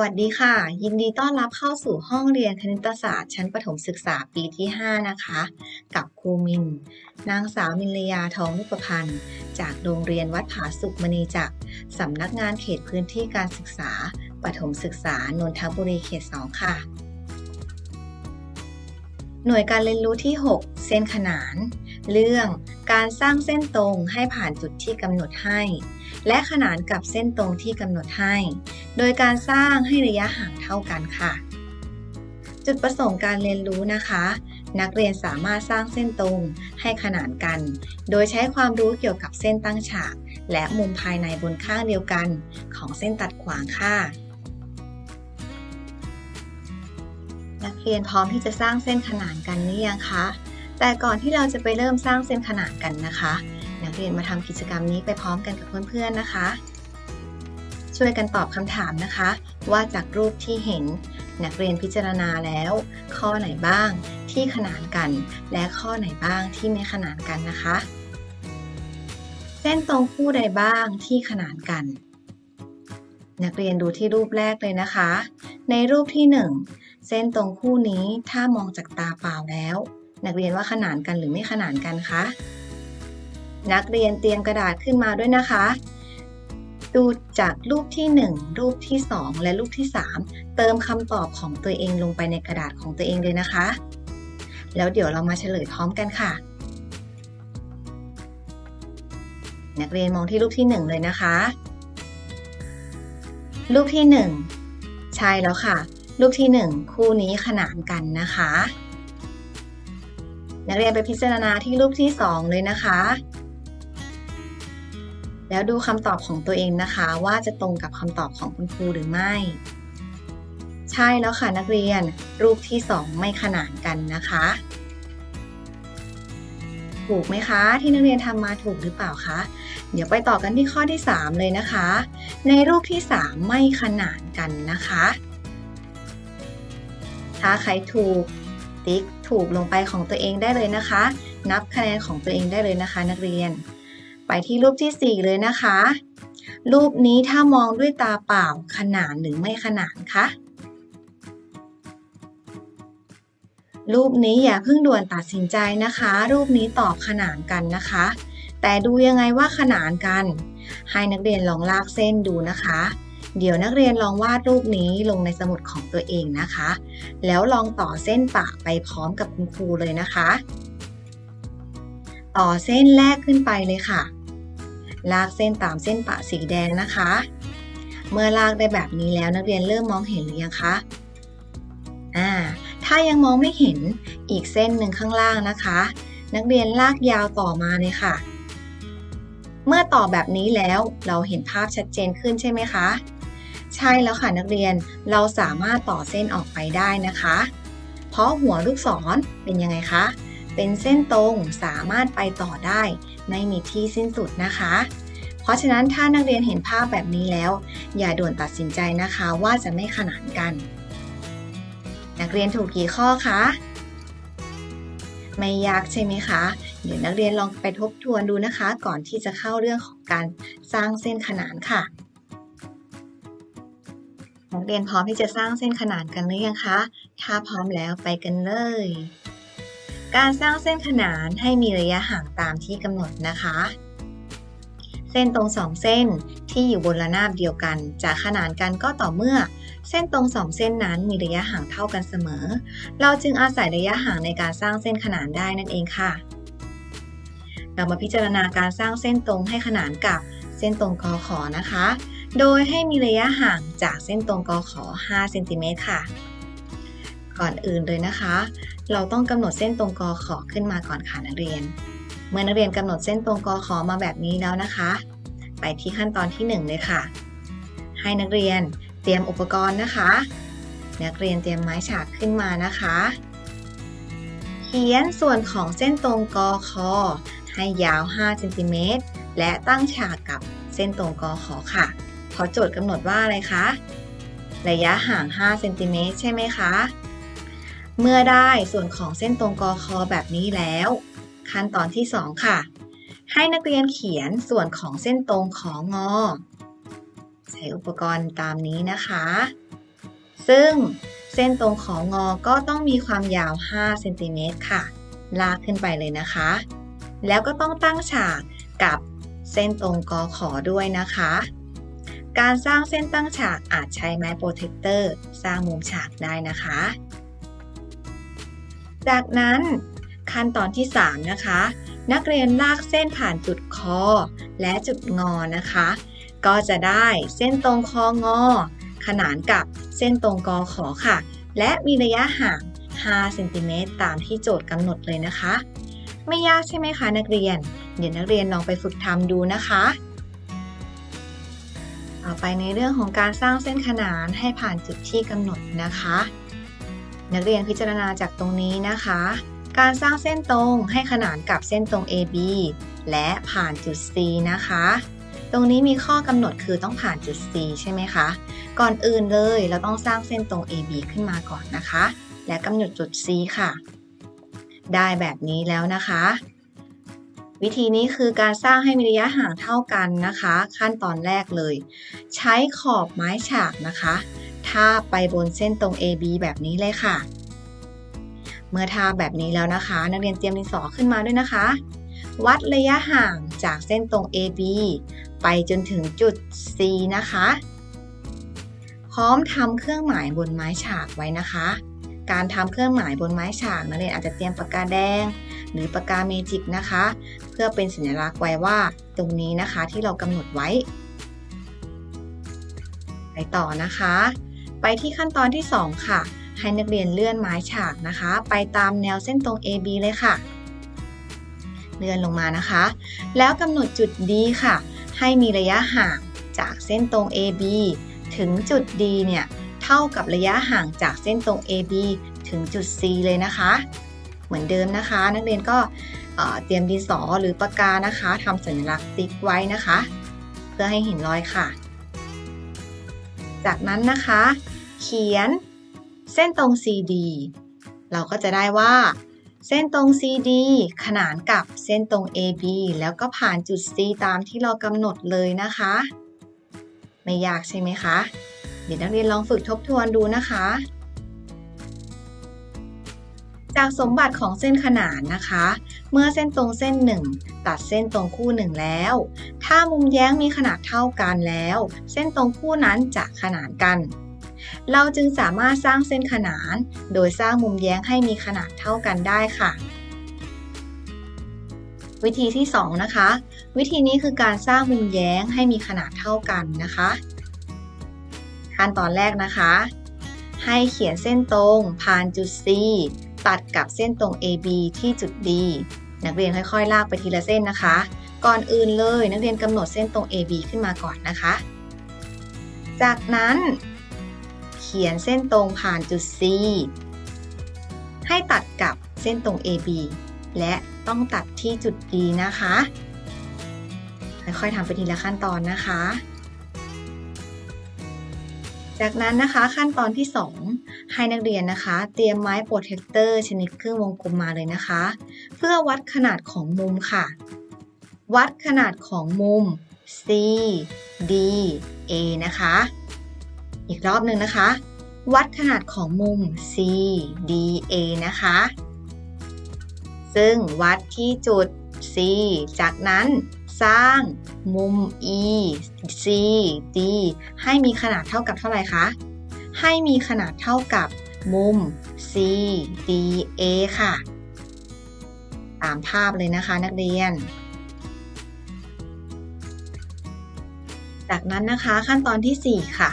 วัสดีค่ะ ยินดีต้อนรับเข้าสู่ห้องเรียนคณิตศาสตร์ ชั้นประถมศึกษาปีที่ 5 นะคะ กับครูมิน นางสาวมินลยาทองนุปพันธ์ จากโรงเรียนวัดผาสุกมณีจักรสำนักงานเขตพื้นที่การศึกษา ประถมศึกษานนทบุรีเขต 2 ค่ะ หน่วยการเรียนรู้ที่ 6 เส้นขนาน เรื่องการสร้างเส้นตรงให้ผ่านจุดที่กำหนดให้ และขนานกับเส้นตรงที่กำหนดให้ โดยการสร้างให้ระยะห่างเท่ากันค่ะ จุดประสงค์การเรียนรู้นะคะ นักเรียนสามารถสร้างเส้นตรงให้ขนานกัน โดยใช้ความรู้เกี่ยวกับเส้นตั้งฉาก และมุมภายในบนข้างเดียวกันของเส้นตัดขวางค่ะนักเรียนพร้อมที่จะสร้างเส้นขนานกันหรือยังคะ แต่ก่อนที่เราจะไปเริ่มสร้างเส้นขนานกันนะคะ นักเรียนมาทำกิจกรรมนี้ไปพร้อมกันกับเพื่อนๆนะคะ ช่วยกันตอบคำถามนะคะ ว่าจากรูปที่เห็นนักเรียนพิจารณาแล้ว ข้อไหนบ้างที่ขนานกัน และข้อไหนบ้างที่ไม่ขนานกันนะคะ เส้นตรงคู่ใดบ้างที่ขนานกัน นักเรียนดูที่รูปแรกเลยนะคะ ในรูปที่ 1 เส้นตรงคู่นี้ถ้ามองจากตาเปล่าแล้ว นักเรียนว่าขนานกันหรือไม่ขนานกันคะ นักเรียนเตรียมกระดาษขึ้นมาด้วยนะคะ ดูจากรูปที่ 1 รูปที่ 2 และรูปที่ 3 เติมคำตอบของตัวเองลงไปในกระดาษของตัวเองเลยนะคะ แล้วเดี๋ยวเรามาเฉลยพร้อมกันค่ะ นักเรียนมองที่รูปที่ 1 เลยนะคะ รูปที่ 1 ใช่แล้วค่ะ รูปที่ 1 คู่นี้ขนานกันนะคะนักเรียนไปพิจารณาที่รูปที่ 2 เลยนะคะ แล้วดูคำตอบของตัวเองนะคะ ว่าจะตรงกับคำตอบของคุณครูหรือไม่ ใช่แล้วค่ะนักเรียนรูปที่ 2 ไม่ขนานกันนะคะ ถูกไหมคะ ที่นักเรียนทำมาถูกหรือเปล่าคะเดี๋ยวไปต่อกันที่ข้อที่ 3 เลยนะคะ ในรูปที่ 3 ไม่ขนานกันนะคะ ถ้าใครถูกติ๊กถูกลงไปของตัวเองได้เลยนะคะ นับคะแนนของตัวเองได้เลยนะคะ นักเรียน ไปที่รูปที่ 4 เลยนะคะ รูปนี้ถ้ามองด้วยตาเปล่าขนานหรือไม่ขนานคะ รูปนี้อย่าเพิ่งด่วนตัดสินใจนะคะ รูปนี้ตอบขนานกันนะคะ แต่ดูยังไงว่าขนานกัน ให้นักเรียนลองลากเส้นดูนะคะ เดี๋ยวนักเรียนลองวาดรูปนี้ลงในสมุดของตัวเองนะคะ แล้วลองต่อเส้นปะไปพร้อมกับคุณครูเลยนะคะ ต่อเส้นแรกขึ้นไปเลยค่ะ ลากเส้นตามเส้นปะสีแดงนะคะ เมื่อลากได้แบบนี้แล้วนักเรียนเริ่มมองเห็นหรือยังคะอ่าถ้ายังมองไม่เห็นอีกเส้นหนึ่งข้างล่างนะคะ นักเรียนลากยาวต่อมาเลยค่ะ เมื่อต่อแบบนี้แล้วเราเห็นภาพชัดเจนขึ้นใช่ไหมคะ ใช่แล้วค่ะนักเรียนเราสามารถต่อเส้นออกไปได้นะคะ เพราะหัวลูกศรเป็นยังไงคะ เป็นเส้นตรงสามารถไปต่อได้ ไม่มีที่สิ้นสุดนะคะ เพราะฉะนั้นถ้านักเรียนเห็นภาพแบบนี้แล้ว อย่าด่วนตัดสินใจนะคะว่าจะไม่ขนานกัน นักเรียนถูกกี่ข้อคะไม่ยากใช่ไหมคะ เดี๋ยวนักเรียนลองไปทบทวนดูนะคะ ก่อนที่จะเข้าเรื่องของการสร้างเส้นขนานค่ะ นักเรียนพร้อมที่จะสร้างเส้นขนานกันหรือยังคะ ถ้าพร้อมแล้วไปกันเลย การสร้างเส้นขนานให้มีระยะห่างตามที่กำหนดนะคะ เส้นตรงสองเส้นที่อยู่บนระนาบเดียวกัน จะขนานกันก็ต่อเมื่อ เส้นตรงสองเส้นนั้นมีระยะห่างเท่ากันเสมอ เราจึงอาศัยระยะห่างในการสร้างเส้นขนานได้นั่นเองค่ะ เรามาพิจารณาการสร้างเส้นตรงให้ขนานกับเส้นตรงกอขอนะคะ โดยให้มีระยะห่างจากเส้นตรงกอขอ5เซนติเมตรค่ะ ก่อนอื่นเลยนะคะ เราต้องกำหนดเส้นตรงกอขอขึ้นมาก่อนค่ะนักเรียน เมื่อนักเรียนกำหนดเส้นตรงกอขอมาแบบนี้แล้วนะคะ ไปที่ขั้นตอนที่ 1 เลยค่ะ ให้นักเรียนเตรียมอุปกรณ์นะคะ นักเรียนเตรียมไม้ฉากขึ้นมานะคะ เขียนส่วนของเส้นตรงกอคอให้ยาว5เซนติเมตรและตั้งฉากกับเส้นตรงกอขอค่ะเพราะโจทย์กำหนดว่าอะไรคะ ระยะห่าง5เซนติเมตรใช่ไหมคะ เมื่อได้ส่วนของเส้นตรงกอคอแบบนี้แล้ว ขั้นตอนที่ 2 ค่ะ ให้นักเรียนเขียนส่วนของเส้นตรงของงอ ใช้อุปกรณ์ตามนี้นะคะ ซึ่งเส้นตรงของงอก็ต้องมีความยาว 5 เซนติเมตรค่ะ ลากขึ้นไปเลยนะคะ แล้วก็ต้องตั้งฉากกับเส้นตรงกอขอด้วยนะคะ การสร้างเส้นตั้งฉากอาจใช้ไม้โปรเทคเตอร์สร้างมุมฉากได้นะคะ จากนั้นขั้นตอนที่ 3 นะคะ นักเรียนลากเส้นผ่านจุดคอ และจุดงอนะคะ ก็จะได้เส้นตรงคองอ ขนานกับเส้นตรงกอขอค่ะ และมีระยะห่าง 5 เซนติเมตรตามที่โจทย์กำหนดเลยนะคะ ไม่ยากใช่ไหมคะนักเรียน เดี๋ยวนักเรียนลองไปฝึกทำดูนะคะต่อไปในเรื่องของการสร้างเส้นขนานให้ผ่านจุดที่กำหนดนะคะ นักเรียนพิจารณาจากตรงนี้นะคะ การสร้างเส้นตรงให้ขนานกับเส้นตรง AB และผ่านจุด C นะคะ ตรงนี้มีข้อกำหนดคือต้องผ่านจุด C ใช่ไหมคะ ก่อนอื่นเลยเราต้องสร้างเส้นตรง AB ขึ้นมาก่อนนะคะ และกำหนดจุด C ค่ะ ได้แบบนี้แล้วนะคะ วิธีนี้คือการสร้างให้มีระยะห่างเท่ากันนะคะ ขั้นตอนแรกเลย ใช้ขอบไม้ฉากนะคะ ทาไปบนเส้นตรง AB แบบนี้เลยค่ะ เมื่อทาแบบนี้แล้วนะคะ นักเรียนเตรียมดินสอขึ้นมาด้วยนะคะ วัดระยะห่างจากเส้นตรง AB ไปจนถึงจุด C นะคะ พร้อมทำเครื่องหมายบนไม้ฉากไว้นะคะ การทำเครื่องหมายบนไม้ฉากนักเรียนอาจจะเตรียมปากกาแดง หรือปากกาเมจิกนะคะ เพื่อเป็นสัญลักษณ์ไว้ว่าตรงนี้นะคะที่เรากำหนดไว้ไปต่อนะคะ ไปที่ขั้นตอนที่ 2 ค่ะ ให้นักเรียนเลื่อนไม้ฉากนะคะ ไปตามแนวเส้นตรง AB เลยค่ะ เลื่อนลงมานะคะ แล้วกำหนดจุด D ค่ะ ให้มีระยะห่างจากเส้นตรง AB ถึงจุด D เนี่ยเท่ากับระยะห่างจากเส้นตรง AB ถึงจุด C เลยนะคะ เหมือนเดิมนะคะ นักเรียนก็เตรียมดินสอหรือปากกานะคะทำสัญลักษณ์ติ๊กไว้นะคะ เพื่อให้เห็นรอยค่ะ จากนั้นนะคะ เขียน เส้นตรง CD เราก็จะได้ว่า เส้นตรง CD ขนานกับเส้นตรง AB แล้วก็ผ่านจุด C ตามที่เรากำหนดเลยนะคะ ไม่ยากใช่ไหมคะ เดี๋ยวนักเรียนลองฝึกทบทวนดูนะคะ จากสมบัติของเส้นขนานนะคะ เมื่อเส้นตรงเส้น 1 ตัดเส้นตรงคู่ 1 แล้ว ถ้ามุมแย้งมีขนาดเท่ากันแล้ว เส้นตรงคู่นั้นจะขนานกัน เราจึงสามารถสร้างเส้นขนาน โดยสร้างมุมแย้งให้มีขนาดเท่ากันได้ค่ะ วิธีที่ 2 นะคะ วิธีนี้คือการสร้างมุมแย้งให้มีขนาดเท่ากันนะคะ ขั้นตอนแรกนะคะ ให้เขียนเส้นตรงผ่านจุด C ตัดกับเส้นตรง AB ที่จุด D นักเรียนค่อยๆ ลากไปทีละเส้นนะคะ ก่อนอื่นเลยนักเรียนกำหนดเส้นตรง AB ขึ้นมาก่อนนะคะ จากนั้น ขียนเส้นตรงผ่านจุด C ให้ตัดกับเส้นตรง AB และต้องตัดที่จุด D นะคะ ค่อยๆทำไปทีละขั้นตอนนะคะ จากนั้นนะคะขั้นตอนที่ 2 ให้นักเรียนนะคะ เตรียมไม้โปรเทคเตอร์ชนิดครึ่งวงกลมมาเลยนะคะ เพื่อวัดขนาดของมุมค่ะ วัดขนาดของมุม C D A นะคะ อีกรอบหนึ่งนะคะ วัดขนาดของมุม C D A นะคะ ซึ่งวัดที่จุด C จากนั้นสร้างมุม E C D ให้มีขนาดเท่ากับเท่าไหร่คะ ให้มีขนาดเท่ากับมุม C D A ค่ะ ตามภาพเลยนะคะนักเรียน จากนั้นนะคะขั้นตอนที่ 4 ค่ะ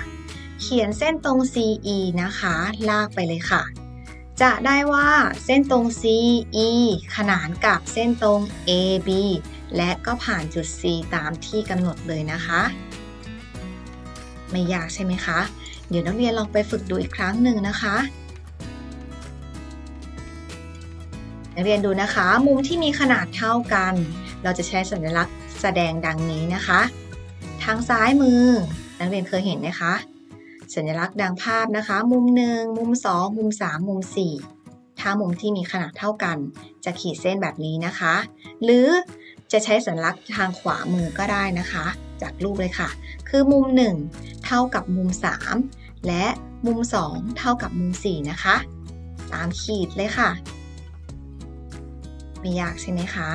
เขียนเส้นตรง CE นะคะ ลากไปเลยค่ะ จะได้ว่าเส้นตรง CE ขนานกับเส้นตรง AB และก็ผ่านจุด C ตามที่กำหนดเลยนะคะ ไม่ยากใช่ไหมคะ เดี๋ยวนักเรียนลองไปฝึกดูอีกครั้งหนึ่งนะคะนักเรียนดูนะคะ มุมที่มีขนาดเท่ากัน เราจะใช้สัญลักษณ์แสดงดังนี้นะคะ ทางซ้ายมือ นักเรียนเคยเห็นไหมคะ สัญลักษณ์ดังภาพนะคะ มุม 1 มุม 2 มุม 3 มุม 4 ถ้ามุมที่มีขนาดเท่ากัน จะขีดเส้นแบบนี้นะคะ หรือจะใช้สัญลักษณ์ทางขวามือก็ได้นะคะ จากรูปเลยค่ะ คือมุม 1 เท่ากับมุม 3 และมุม 2 เท่ากับมุม 4 นะคะ ตามขีดเลยค่ะ ไม่ยากใช่ไหมคะ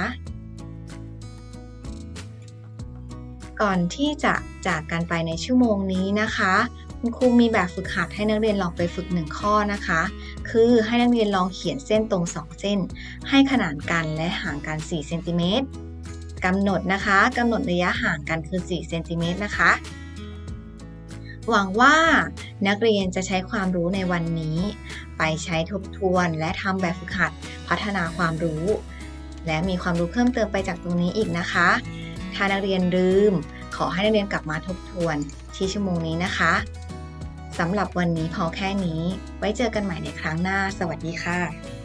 ก่อนที่จะจากกันไปในชั่วโมงนี้นะคะ คุณครูมีแบบฝึกหัดให้นักเรียนลองไปฝึกหนึ่งข้อนะคะ คือให้นักเรียนลองเขียนเส้นตรง 2 เส้น ให้ขนานกันและห่างกัน4เซนติเมตรกำหนดนะคะกำหนดระยะห่างกันคือ4เซนติเมตรนะคะ หวังว่านักเรียนจะใช้ความรู้ในวันนี้ ไปใช้ทบทวนและทำแบบฝึกหัดพัฒนาความรู้ และมีความรู้เพิ่มเติมไปจากตรงนี้อีกนะคะ ถ้านักเรียนลืม ขอให้นักเรียนกลับมาทบทวนที่ชั่วโมงนี้นะคะ สำหรับวันนี้พอแค่นี้ ไว้เจอกันใหม่ในครั้งหน้า สวัสดีค่ะ